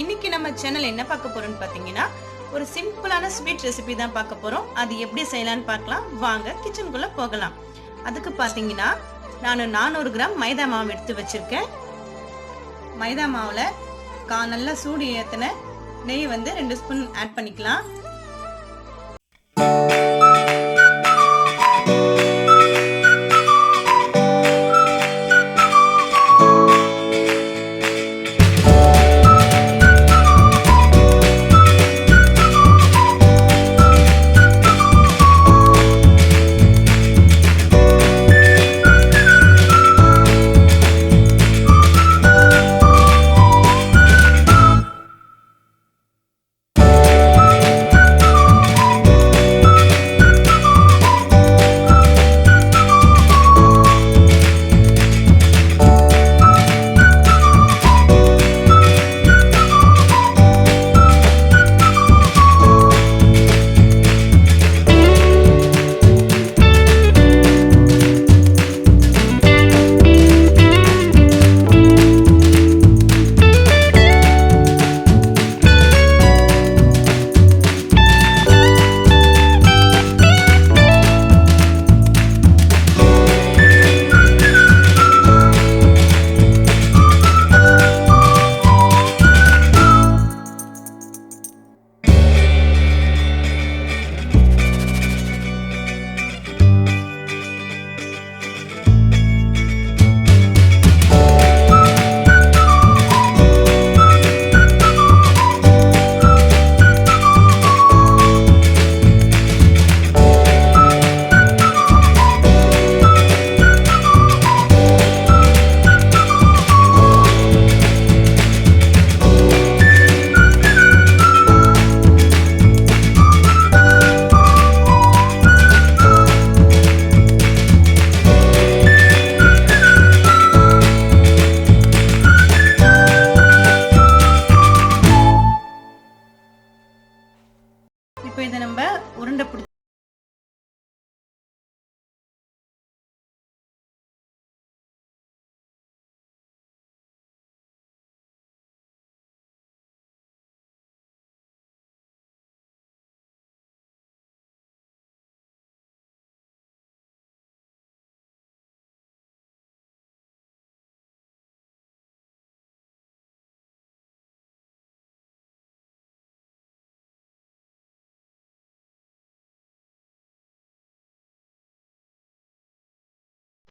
இன்னைக்கு நம்ம சேனல் என்ன பார்க்க போறோம்னு பார்த்தீங்கன்னா ஒரு சிம்பிளான ஸ்வீட் ரெசிபி தான் பார்க்க போறோம். அது எப்படி செய்யலாம்னு பார்க்கலாம். வாங்க கிச்சனுக்குள்ள போகலாம். அதுக்கு பார்த்தீங்கன்னா நான் நானூறு கிராம் மைதா மாவு எடுத்து வச்சிருக்கேன். மைதா மாவுல கா நல்லா சூடு ஏற்றின நெய் வந்து ரெண்டு ஸ்பூன் ஆட் பண்ணிக்கலாம்.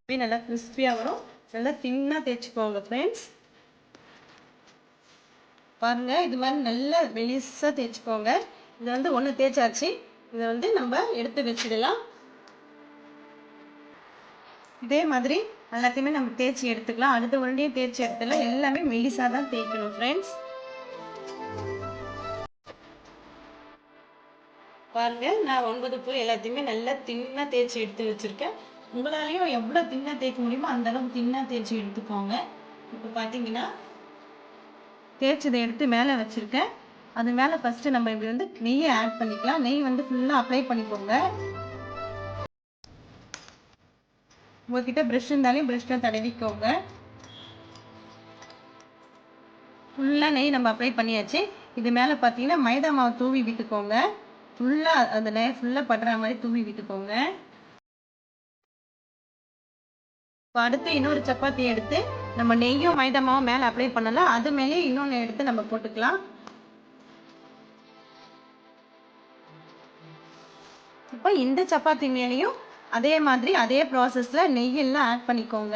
அப்படியே நல்லா கிறிஸ்பியாக வரும். நல்லா தின்னாக தேய்ச்சிக்கோங்க ஃப்ரெண்ட்ஸ் பாருங்க இது மாதிரி நல்லா மெலிசாக தேய்ச்சிக்கோங்க. இது வந்து ஒன்று தேய்ச்சாச்சு. இதை வந்து நம்ம எடுத்து வச்சிடலாம். இதே மாதிரி எல்லாத்தையுமே நம்ம தேய்ச்சி எடுத்துக்கலாம். அடுத்த உருண்டையும் தேய்ச்சி எடுத்துக்கலாம் எல்லாமே மெலிசாக தான் தேய்க்கணும் ஃப்ரெண்ட்ஸ் பாருங்க நான் ஒன்பது பூ எல்லாத்தையுமே நல்லா தின்னாக தேய்ச்சி எடுத்து வச்சிருக்கேன். உங்களாலையும் எவ்வளோ தின்னா தேய்க்க முடியுமோ அந்த அளவுக்கு தின்னா தேய்ச்சி எடுத்துக்கோங்க. இப்போ பார்த்தீங்கன்னா தேய்ச்சதை எடுத்து மேலே வச்சுருக்கேன். அது மேலே ஃபஸ்ட்டு நம்ம இப்படி வந்து நெய்யை ஆட் பண்ணிக்கலாம். நெய் வந்து ஃபுல்லாக அப்ளை பண்ணிக்கோங்க. உங்ககிட்ட ப்ரெஷ் இருந்தாலும் ப்ரெஷ்ஷை தடவிக்கோங்க. ஃபுல்லாக நெய் நம்ம அப்ளை பண்ணியாச்சு. இது மேலே பார்த்தீங்கன்னா மைதா மாவு தூவி விட்டுக்கோங்க. ஃபுல்லாக அந்த நெய் ஃபுல்லாக படுற மாதிரி தூவி விட்டுக்கோங்க. இப்போ அடுத்து இன்னொரு சப்பாத்தி எடுத்து நம்ம நெய்யும் மைதா மாவும் மேலே அப்ளை பண்ணலாம். அது மேலே இன்னொன்று எடுத்து நம்ம போட்டுக்கலாம். இப்போ இந்த சப்பாத்தி மேலேயும் அதே மாதிரி அதே ப்ராசஸில் நெய்யெல்லாம் ஆட் பண்ணிக்கோங்க.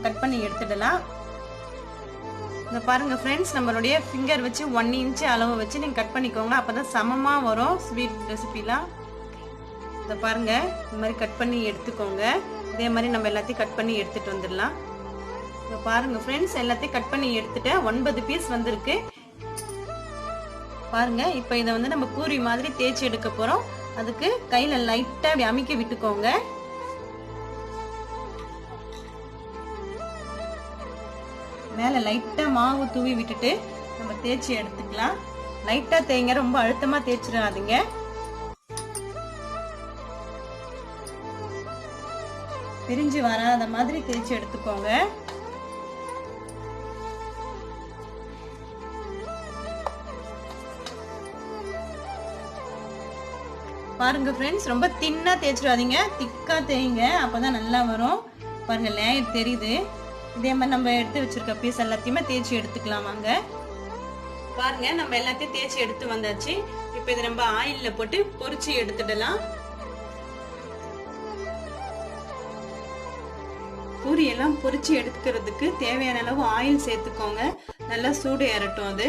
நம்ம கட் பண்ணி எடுத்துடலாம். இந்த பாருங்க ஃப்ரெண்ட்ஸ் நம்மளுடைய ஃபிங்கர் வச்சு ஒன் இன்ச்சு அளவு வச்சு நீங்கள் கட் பண்ணிக்கோங்க. அப்போ தான் சமமாக வரும் ஸ்வீட் ரெசிபிலாம் இதை பாருங்க இந்த மாதிரி கட் பண்ணி எடுத்துக்கோங்க. இதே மாதிரி நம்ம எல்லாத்தையும் கட் பண்ணி எடுத்துட்டு வந்துடலாம். இங்க பாருங்க ஃப்ரெண்ட்ஸ் எல்லாத்தையும் கட் பண்ணி எடுத்துட்டேன் ஒன்பது பீஸ் வந்திருக்கு. பாருங்க இப்போ இதை வந்து நம்ம பூரி மாதிரி தேய்ச்சி எடுக்க போறோம். அதுக்கு கையில லைட்டா அப்படி அமைக்க விட்டுக்கோங்க. மேல லைட்டா மாவு தூவி விட்டுட்டு நம்ம தேய்ச்சி எடுத்துக்கலாம். லைட்டா தேய்ங்க ரொம்ப அழுத்தமா தேய்ச்சிடாதீங்க. பிரிஞ்சு வராத மாதிரி தேய்ச்சி எடுத்துக்கோங்க. பாருங்க ஃப்ரெண்ட்ஸ் ரொம்ப தின்னா தேய்ச்சிடாதீங்க. திக்கா தேய்ங்க அப்பதான் நல்லா வரும். பாருங்க லேயர் தெரியுது. இதே மாதிரி நம்ம எடுத்து வச்சிருக்க பீஸ் எல்லாத்தையுமே தேய்ச்சி எடுத்துக்கலாம் வாங்க. பாருங்க நம்ம எல்லாத்தையும் தேய்ச்சி எடுத்து வந்தாச்சு. இப்போ இதை நம்ம ஆயில்ல போட்டு பொரிச்சு எடுத்துடலாம். பூரி எல்லாம் பொரிச்சு எடுக்கிறதுக்கு தேவையான அளவு ஆயில் சேர்த்துக்கோங்க. நல்லா சூடு ஏறட்டும் அது.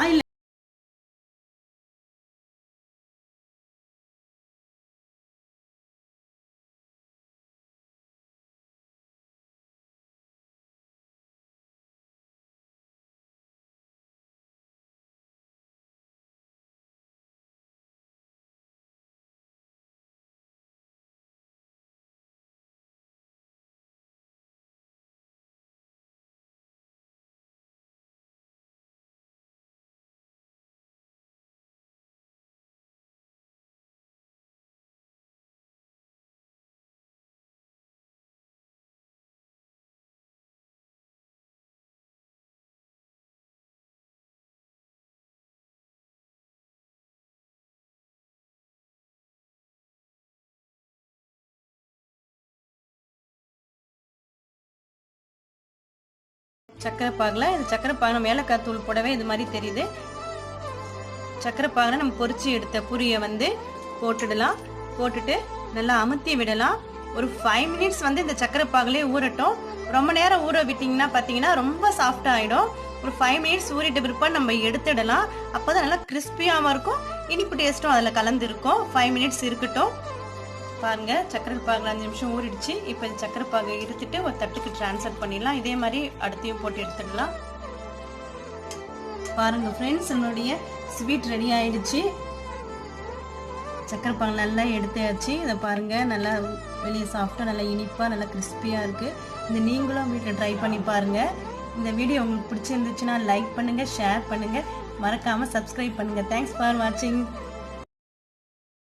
ஆயில் சக்கரை பாகில் இந்த சக்கரை பாகு நம்ம ஏலக்காய் தூள் போடவே இது மாதிரி தெரியுது. சக்கரை பாகில் நம்ம பொறிச்சு எடுத்த பூரியை வந்து போட்டுடலாம். போட்டுட்டு நல்லா அமுத்தி விடலாம். ஒரு ஃபைவ் மினிட்ஸ் வந்து இந்த சக்கரை பாகுலே ஊறட்டும். ரொம்ப நேரம் ஊற விட்டிங்கன்னா பார்த்தீங்கன்னா ரொம்ப சாஃப்டாக ஆகிடும் ஒரு ஃபைவ் மினிட்ஸ் ஊறிட்ட பிற்பாடு நம்ம எடுத்துடலாம். அப்போ தான் நல்லா கிறிஸ்பியாகவும் இருக்கும். இனிப்பு டேஸ்ட்டும் அதில் கலந்துருக்கும் ஃபைவ் மினிட்ஸ் இருக்கட்டும். பாருங்க. சக்கரை பாகில் அஞ்சு நிமிஷம் ஊறிடுச்சு. இப்போ சக்கரை பாகை இருத்துட்டு ஒரு தட்டுக்கு டிரான்ஸ்ஃபர் பண்ணிடலாம். இதே மாதிரி அடுத்தையும் போட்டு எடுத்துடலாம். பாருங்க ஃப்ரெண்ட்ஸ் என்னுடைய ஸ்வீட் ரெடி ஆயிடுச்சு. சக்கரை பாகு நல்லா எடுத்தாச்சு. இதை பாருங்க நல்லா வெளியே சாஃப்டாக நல்லா இனிப்பாக நல்லா கிறிஸ்பியாக இருக்குது இந்த நீங்களும் வீட்டில் ட்ரை பண்ணி பாருங்க. இந்த வீடியோ உங்களுக்கு பிடிச்சிருந்துச்சுன்னா லைக் பண்ணுங்கள் ஷேர் பண்ணுங்க. மறக்காமல் சப்ஸ்கிரைப் பண்ணுங்க. தேங்க்ஸ் ஃபார் வாட்சிங்